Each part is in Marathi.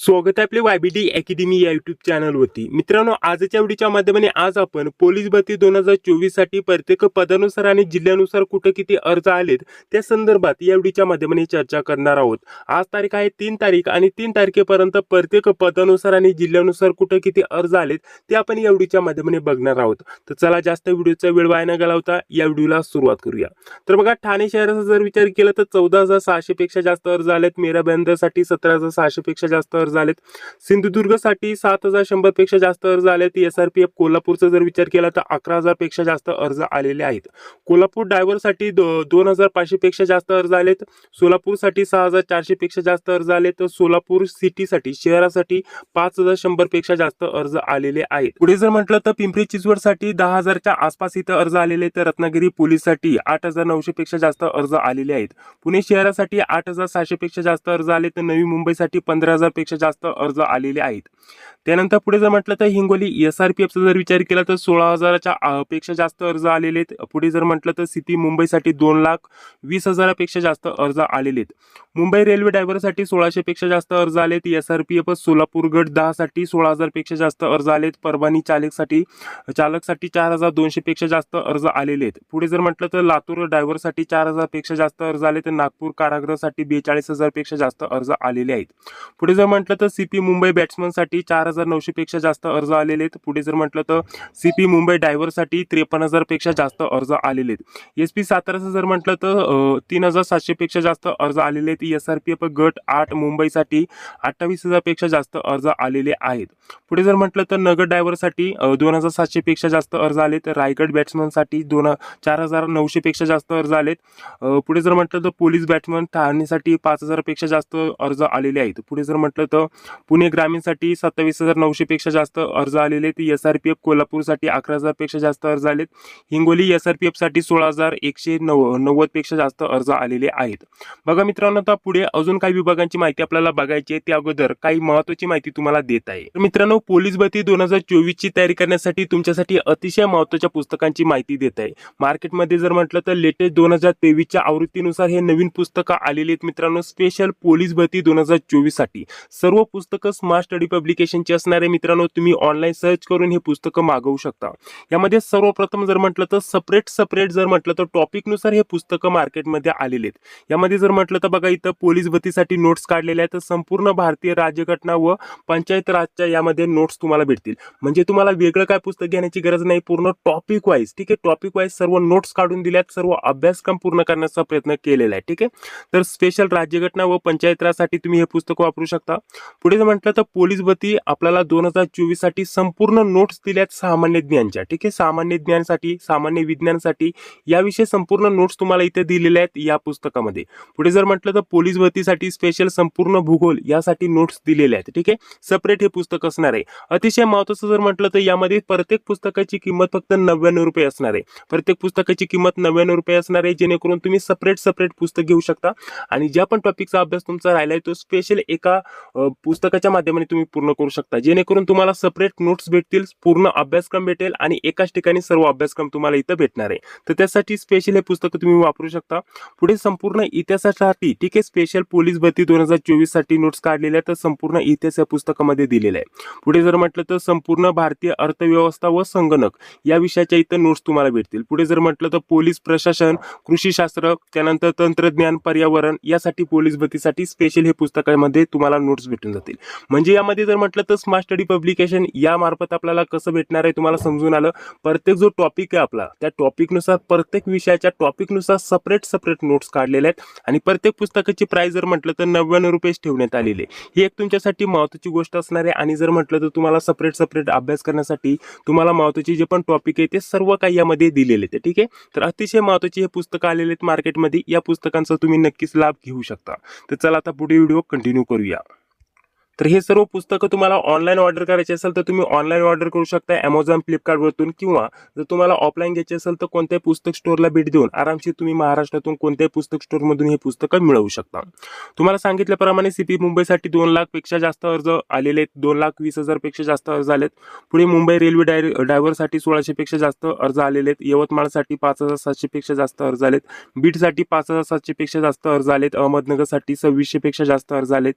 स्वागत आहे आपले वायबीडी अकॅडमी या युट्यूब चॅनलवरती मित्रांनो आजच्या व्हिडिओच्या माध्यमाने आज आपण पोलीस भरती दोन हजार चोवीससाठी प्रत्येक पदानुसार आणि जिल्ह्यानुसार कुठं किती अर्ज आलेत त्या संदर्भात या व्हिडिओच्या माध्यमाने चर्चा करणार आहोत. आज तारीख आहे तीन तारीख आणि तीन तारखेपर्यंत प्रत्येक पदानुसार आणि जिल्ह्यानुसार कुठं किती अर्ज आलेत ते आपण या व्हिडिओच्या माध्यमाने बघणार आहोत. तर चला जास्त व्हिडिओचा वेळ वाया न घालवता या व्हिडिओला सुरुवात करूया. तर बघा ठाणे शहराचा जर विचार केला तर चौदा हजार सहाशेपेक्षा जास्त अर्ज आलेत. मेरा बंदरसाठी सतरा हजार सहाशेपेक्षा जास्त अर्ज आलेत. सिंधुदुर्गसाठी सात हजार शंभरपेक्षा जास्त अर्ज आलेत. एस आर पी एफ कोल्हापूरचा जर विचार केला तर अकरा हजारपेक्षा जास्त अर्ज आलेले आहेत. कोल्हापूर डायव्हरसाठी दो दोन हजार पाचशे पेक्षा जास्त अर्ज आलेत. सोलापूरसाठी सहा हजार चारशे पेक्षा जास्त अर्ज आले तर सोलापूर सिटीसाठी शहरासाठी पाच हजार शंभरपेक्षा जास्त अर्ज आलेले आहेत. पुढे जर म्हटलं तर पिंपरी चिंचवडसाठी दहा हजारच्या आसपास इथं अर्ज आलेले तर रत्नागिरी पोलीससाठी आठ हजार नऊशे पेक्षा जास्त अर्ज आलेले आहेत. पुणे शहरासाठी आठ हजार सहाशे पेक्षा जास्त अर्ज आले तर नवी मुंबईसाठी पंधरा हजारपेक्षा जास्त अर्ज आलेले आहेत. त्यानंतर पुढे जर म्हटलं तर हिंगोली एस आर पी एफचा जर विचार केला तर सोळा हजाराच्या पेक्षा जास्त अर्ज आलेले आहेत. पुढे जर म्हटलं तर सिटी मुंबईसाठी दोन लाख वीस हजारापेक्षा जास्त अर्ज आलेले आहेत. मुंबई रेल्वे ड्रायव्हरसाठी सोळाशेपेक्षा जास्त अर्ज आलेत S R P F Solapur गट दहासाठी सोळा हजारपेक्षा जास्त अर्ज आलेत परभणी चालकसाठी चालकसाठी चार हजार दोनशे पेक्षा जास्त अर्ज आलेले आहेत. पुढे जर म्हटलं तर लातूर ड्रायव्हरसाठी चार हजारपेक्षा जास्त अर्ज आले तर नागपूर कारागृहासाठी बेचाळीस हजारपेक्षा जास्त अर्ज आलेले आहेत. पुढे जर म्हटलं म्हटलं तर सीपी मुंबई बॅट्समनसाठी चार हजार नऊशे पेक्षा जास्त अर्ज आलेले आहेत. पुढे जर म्हटलं तर सीपी मुंबई डायव्हरसाठी त्रेपन्न हजारपेक्षा जास्त अर्ज आलेले आहेत. एस पी साताराचं जर म्हटलं तर तीन हजार सातशे पेक्षा जास्त अर्ज आलेले आहेत. एस आर पी एफ गट आठ मुंबईसाठी अठ्ठावीस हजारपेक्षा जास्त अर्ज आलेले आहेत. पुढे जर म्हटलं तर नगर ड्रायव्हरसाठी दोन हजार सातशे पेक्षा जास्त अर्ज आले तर रायगड बॅट्समनसाठी दोन चार हजार नऊशे पेक्षा जास्त अर्ज आलेत. पुढे जर म्हटलं तर पोलीस बॅट्समन ठाणेसाठी पाच हजारपेक्षा जास्त अर्ज आलेले आहेत. पुढे जर म्हटलं तर पुणे ग्रामीणसाठी सत्तावीस हजार नऊशेपेक्षा जास्त अर्ज आलेले. ते एस आर पी एफ कोल्हापूरसाठी अकरा हजारपेक्षा जास्त अर्ज आलेत. हिंगोली एस आर पी एफसाठी सोळा हजार एकशे नव नव्वदपेक्षा जास्त अर्ज आलेले आहेत. बघा मित्रांनो आता पुढे अजून काही विभागांची माहिती आपल्याला बघायची आहे. त्या अगोदर काही महत्वाची माहिती तुम्हाला देत आहे. तर मित्रांनो पोलीस भरती दोन हजार चोवीसची तयारी करण्यासाठी तुमच्यासाठी अतिशय महत्त्वाच्या पुस्तकांची माहिती देत आहे. मार्केटमध्ये जर म्हटलं तर लेटेस्ट दोन हजार तेवीसच्या आवृत्तीनुसार हे नवीन पुस्तकं आलेली आहेत मित्रांनो. स्पेशल पोलीस भरती दोन हजार चोवीससाठी सर्व पुस्तकं स्मार्ट स्टडी पब्लिकेशनची असणारे मित्रांनो तुम्ही ऑनलाईन सर्च करून हे पुस्तकं मागवू शकता. यामध्ये सर्वप्रथम जर म्हटलं तर सपरेट सपरेट जर म्हटलं तर टॉपिकनुसार हे पुस्तकं मार्केटमध्ये आलेले आहेत यामध्ये जर म्हटलं तर बघा इथं पोलीस भरतीसाठी नोट्स काढलेल्या आहेत. तर संपूर्ण भारतीय राज्यघटना व पंचायत राजच्या यामध्ये नोट्स तुम्हाला भेटतील. म्हणजे तुम्हाला वेगळं काय पुस्तक घेण्याची गरज नाही. पूर्ण टॉपिक वाईज ठीक आहे? टॉपिक वाईज सर्व नोट्स काढून दिल्यात. सर्व अभ्यासक्रम पूर्ण करण्याचा प्रयत्न केलेला आहे ठीक आहे? तर स्पेशल राज्यघटना व पंचायत राजसाठी तुम्ही हे पुस्तक वापरू शकता. पुढे जर म्हटलं तर पोलीस भरती आपल्याला दोन हजार चोवीससाठी संपूर्ण नोट्स दिल्यात सामान्य ज्ञानच्या. ठीक आहे? सामान्य ज्ञानसाठी सामान्य विज्ञानसाठी याविषयी संपूर्ण नोट्स तुम्हाला इथे दिलेल्या आहेत या पुस्तकामध्ये. पुढे जर म्हटलं तर पोलीस भरतीसाठी स्पेशल संपूर्ण भूगोल यासाठी नोट्स दिलेले आहेत. ठीक आहे? सेपरेट हे पुस्तक असणार आहे. अतिशय महत्वाचं जर म्हटलं तर यामध्ये प्रत्येक पुस्तकाची किंमत फक्त नव्याण्णव रुपये असणार आहे. प्रत्येक पुस्तकाची किंमत नव्याण्णव रुपये असणार आहे जेणेकरून तुम्ही सेपरेट सेपरेट पुस्तक घेऊ शकता. आणि ज्या पण टॉपिकचा अभ्यास तुमचा राहिला आहे तो स्पेशल एका पुस्तकाच्या माध्यमाने तुम्ही पूर्ण करू शकता. जेणेकरून तुम्हाला सेपरेट नोट्स भेटतील पूर्ण अभ्यासक्रम भेटेल आणि एकाच ठिकाणी सर्व अभ्यासक्रम तुम्हाला इथं भेटणार आहे. तर त्यासाठी स्पेशल हे पुस्तक तुम्ही वापरू शकता. पुढे संपूर्ण इतिहासासाठी ठीक आहे स्पेशल पोलीस भरती दोन हजार चोवीससाठी नोट्स काढलेल्या आहेत तर संपूर्ण इतिहास या पुस्तकामध्ये दिलेला आहे. पुढे जर म्हटलं तर संपूर्ण भारतीय अर्थव्यवस्था व संगणक या विषयाच्या इथं नोट्स तुम्हाला भेटतील. पुढे जर म्हटलं तर पोलीस प्रशासन कृषीशास्त्र त्यानंतर तंत्रज्ञान पर्यावरण यासाठी पोलीस भरतीसाठी स्पेशल हे पुस्तकामध्ये तुम्हाला नोट्स भेटून जातील. म्हणजे यामध्ये जर म्हटलं तर स्मार्ट स्टडी पब्लिकेशन या मार्फत आपल्याला कसं भेटणार आहे तुम्हाला समजून आलं. प्रत्येक जो टॉपिक आहे आपला त्या टॉपिकनुसार प्रत्येक विषयाच्या टॉपिकनुसार सेपरेट सेपरेट नोट्स काढलेले आहेत. आणि प्रत्येक पुस्तकाची प्राइस जर म्हटलं तर नव्याण्णव रुपयेच ठेवण्यात आलेली आहे. ही एक तुमच्यासाठी महत्त्वाची गोष्ट असणार आहे. आणि जर म्हटलं तर तुम्हाला सेपरेट सेपरेट अभ्यास करण्यासाठी तुम्हाला महत्त्वाचे जे पण टॉपिक आहे ते सर्व काही यामध्ये दिलेले आहेत. ठीक आहे? तर अतिशय महत्त्वाची हे पुस्तकं आलेले आहेत मार्केटमध्ये या पुस्तकांचा तुम्ही नक्कीच लाभ घेऊ शकता. तर चला आता पुढे व्हिडिओ कंटिन्यू करूया. तर हे सर्व पुस्तकं तुम्हाला ऑनलाईन ऑर्डर करायचे असेल तर तुम्ही ऑनलाईन ऑर्डर करू शकता ॲमेझॉन फ्लिपकार्टवरतून किंवा जर तुम्हाला ऑफलाईन घ्यायचे असेल तर कोणत्याही पुस्तक स्टोअरला भेट देऊन आरामशीर तुम्ही महाराष्ट्रातून कोणत्याही पुस्तक स्टोअरमधून हे पुस्तकं मिळवू शकता. तुम्हाला सांगितल्याप्रमाणे सीपी मुंबईसाठी दोन लाखपेक्षा जास्त अर्ज आलेले आहेत. दोन लाख वीस हजारपेक्षा जास्त अर्ज आलेत. पुढे मुंबई रेल्वे डाय ड्रायव्हरसाठी सोळाशेपेक्षा जास्त अर्ज आलेले आहेत. यवतमाळसाठी पाच हजार सातशेपेक्षा जास्त अर्ज आलेत. बीडसाठी पाच हजार सातशेपेक्षा जास्त अर्ज आलेत. अहमदनगरसाठी सव्वीसशेपेक्षा जास्त अर्ज आलेत.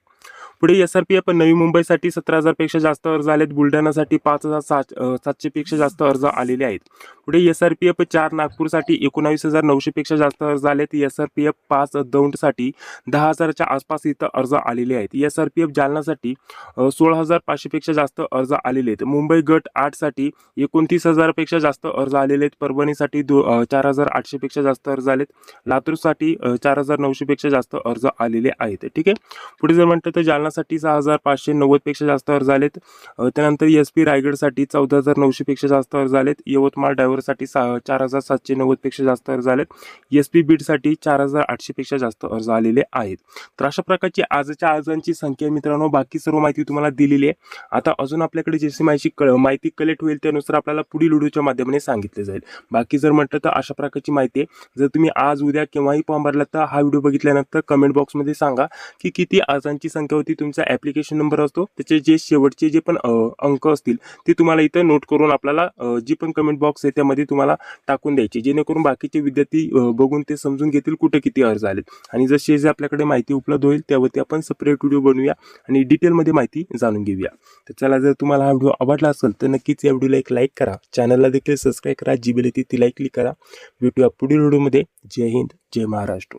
पुढे एस आर पी एफ पण नवी मुंबईसाठी सतरा हजारपेक्षा जास्त अर्ज आलेत. बुलढाणासाठी पाच हजार सात सातशेपेक्षा जास्त अर्ज आलेले आहेत. पुढे एस आर पी एफ चार नागपूरसाठी एकोणावीस हजार नऊशेपेक्षा जास्त अर्ज आलेत. एस आर पी एफ पाच दौंडसाठी दहा हजाराच्या आसपास इथं अर्ज आलेले आहेत. एस आर पी एफ जालनासाठी सोळा हजार पाचशेपेक्षा जास्त अर्ज आलेले आहेत. मुंबई गट आठसाठी एकोणतीस हजारपेक्षा जास्त अर्ज आलेले आहेत. परभणीसाठी दो चार हजार आठशेपेक्षा जास्त अर्ज आलेत. लातूरसाठी चार हजार नऊशेपेक्षा जास्त अर्ज आलेले आहेत. ठीक आहे? पुढे जर म्हटलं तर जालनासाठी सहा हजार पाचशे नव्वदपेक्षा जास्त अर्ज आलेत. त्यानंतर एस पी रायगडसाठी चौदा हजार नऊशेपेक्षा जास्त अर्ज आलेत. यवतमाळ ड्रायव्हरसाठी सा चार हजार सातशे नव्वदपेक्षा जास्त अर्ज आलेत. एस पी बीडसाठी चार हजार आठशेपेक्षा जास्त अर्ज आलेले आहेत. तर अशा प्रकारची आजच्या अर्जांची संख्या मित्रांनो. बाकी सर्व माहिती तुम्हाला दिलेली आहे. आता अजून आपल्याकडे जशी माहिती क माहिती कलेक्ट होईल त्यानुसार आपल्याला पुढील व्हिडिओच्या माध्यमाने सांगितले जाईल. बाकी जर म्हटलं तर अशा प्रकारची माहिती आहे. जर तुम्ही आज उद्या केव्हाही फॉर्म भरला तर हा व्हिडिओ बघितल्यानंतर कमेंट बॉक्समध्ये सांगा की किती अर्जांची संख्या होती. तुमचा ॲप्लिकेशन नंबर असतो. त्याचे जे शेवटचे जे पण अंक असतील ते तुम्हाला इथं नोट करून आपल्याला जी पण कमेंट बॉक्स आहे त्यामध्ये तुम्हाला टाकून द्यायची. जेणेकरून बाकीचे विद्यार्थी बघून ते समजून घेतील कुठे किती अर्ज आलेत. आणि जसे जे आपल्याकडे माहिती उपलब्ध होईल त्यावरती आपण सेपरेट व्हिडिओ बनवूया आणि डिटेलमध्ये माहिती जाणून घेऊया. तर चला जर तुम्हाला हा व्हिडिओ आवडला असेल तर नक्कीच या व्हिडिओला एक लाईक करा. चॅनलला देखील सबस्क्राईब करा. जी बेल येते लाईक क्लिक करा. भेटूया पुढील व्हिडिओमध्ये जय हिंद जय महाराष्ट्र.